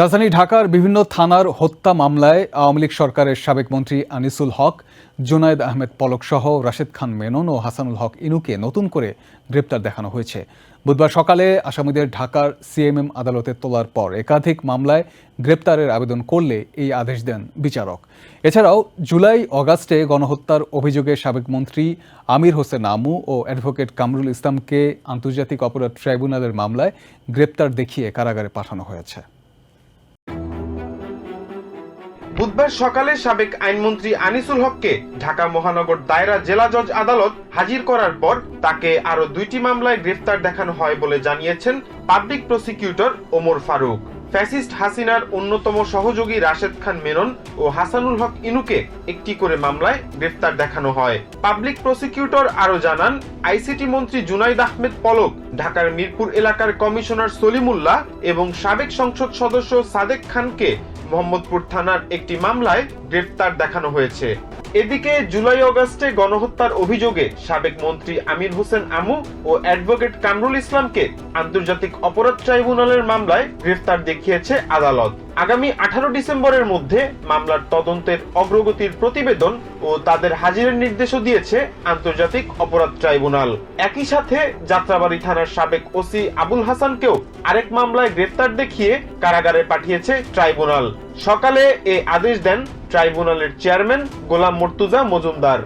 রাজধানী ঢাকার বিভিন্ন থানার হত্যা মামলায় আওয়ামী লীগ সরকারের সাবেক মন্ত্রী আনিসুল হক, জুনায়েদ আহমেদ পলক সহ রাশেদ খান মেনন ও হাসানুল হক ইনুকে নতুন করে গ্রেপ্তার দেখানো হয়েছে। বুধবার সকালে আসামিদের ঢাকার সিএমএম আদালতে তোলার পর একাধিক মামলায় গ্রেপ্তারের আবেদন করলে এই আদেশ দেন বিচারক। এছাড়াও জুলাই অগাস্টে গণহত্যার অভিযোগে সাবেক মন্ত্রী আমির হোসেন আমু ও অ্যাডভোকেট কামরুল ইসলামকে আন্তর্জাতিক অপরাধ ট্রাইব্যুনালের মামলায় গ্রেপ্তার দেখিয়ে কারাগারে পাঠানো হয়েছে। বুধবার সকালে সাবেক আইনমন্ত্রী আনিসুল হককে ঢাকা মহানগর দায়রা জেলা জজ আদালত হাজির করার পর তাকে আরও দুইটি মামলায় গ্রেফতার দেখানো হয় বলে জানিয়েছেন public prosecutor Omar Faruk. Fascist হাসিনার অন্যতম সহযোগী রাশেদ খান মেনন ও হাসানুল হক ইনুকে একটি করে মামলায় গ্রেফতার দেখানো হয়। পাবলিক প্রসিকিউটর আরও জানান, আইসিটি মন্ত্রী জুনাইদ আহমেদ পলক, ঢাকার মিরপুর এলাকার কমিশনার সলিমুল্লাহ এবং সাবেক সংসদ সদস্য সাদেক খানকে মোহাম্মদপুর থানার একটি মামলায় গ্রেফতার দেখানো হয়েছে। এদিকে জুলাই অগস্টে গণহত্যার অভিযোগে সাবেক মন্ত্রী আমির হোসেন আমু ও অ্যাডভোকেট কামরুল ইসলামকে আন্তর্জাতিক অপরাধ ট্রাইব্যুনালের মামলায় গ্রেফতার দেখিয়েছে আদালত। আগামী আঠারো ডিসেম্বরের মধ্যে মামলার তদন্তের অগ্রগতির প্রতিবেদন ও তাদের হাজিরের নির্দেশও দিয়েছে আন্তর্জাতিক অপরাধ ট্রাইব্যুনাল। একই সাথে যাত্রাবাড়ি থানার সাবেক ওসি আবুল হাসানকেও আরেক মামলায় গ্রেফতার দেখিয়ে কারাগারে পাঠিয়েছে ট্রাইব্যুনাল। সকালে এ আদেশ দেন ট্রাইব্যুনালের চেয়ারম্যান গোলাম মর্তুজা মজুমদার।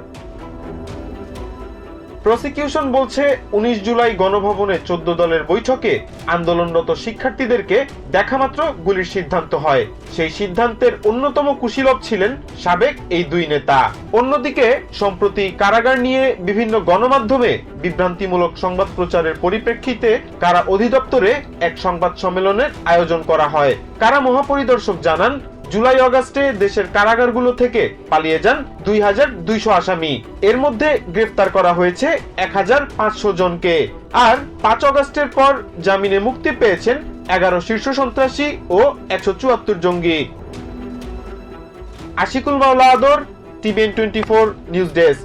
প্রসিকিউশন বলছে, উনিশ জুলাই গণভবনে চোদ্দ দলের বৈঠকে আন্দোলনরত শিক্ষার্থীদেরকে দেখামাত্র গুলির সিদ্ধান্ত হয়। সেই সিদ্ধান্তের অন্যতম কুশীলব ছিলেন সাবেক এই দুই নেতা। অন্যদিকে, সম্প্রতি কারাগার নিয়ে বিভিন্ন গণমাধ্যমে বিভ্রান্তিমূলক সংবাদ প্রচারের পরিপ্রেক্ষিতে কারা অধিদপ্তরে এক সংবাদ সম্মেলনের আয়োজন করা হয়। কারা মহাপরিদর্শক জানান জুলাই অগাস্টে দেশের কারাগারগুলো থেকে পালিয়ে যান দুই হাজার দুইশো আসামি। এর মধ্যে গ্রেফতার করা হয়েছে এক হাজার পাঁচশো জনকে। আর পাঁচ অগাস্টের পর জামিনে মুক্তি পেয়েছেন এগারো শীর্ষ সন্ত্রাসী ও একশো চুয়াত্তর জঙ্গি। Ashikul Mawla Adar, TVN twenty four news desk.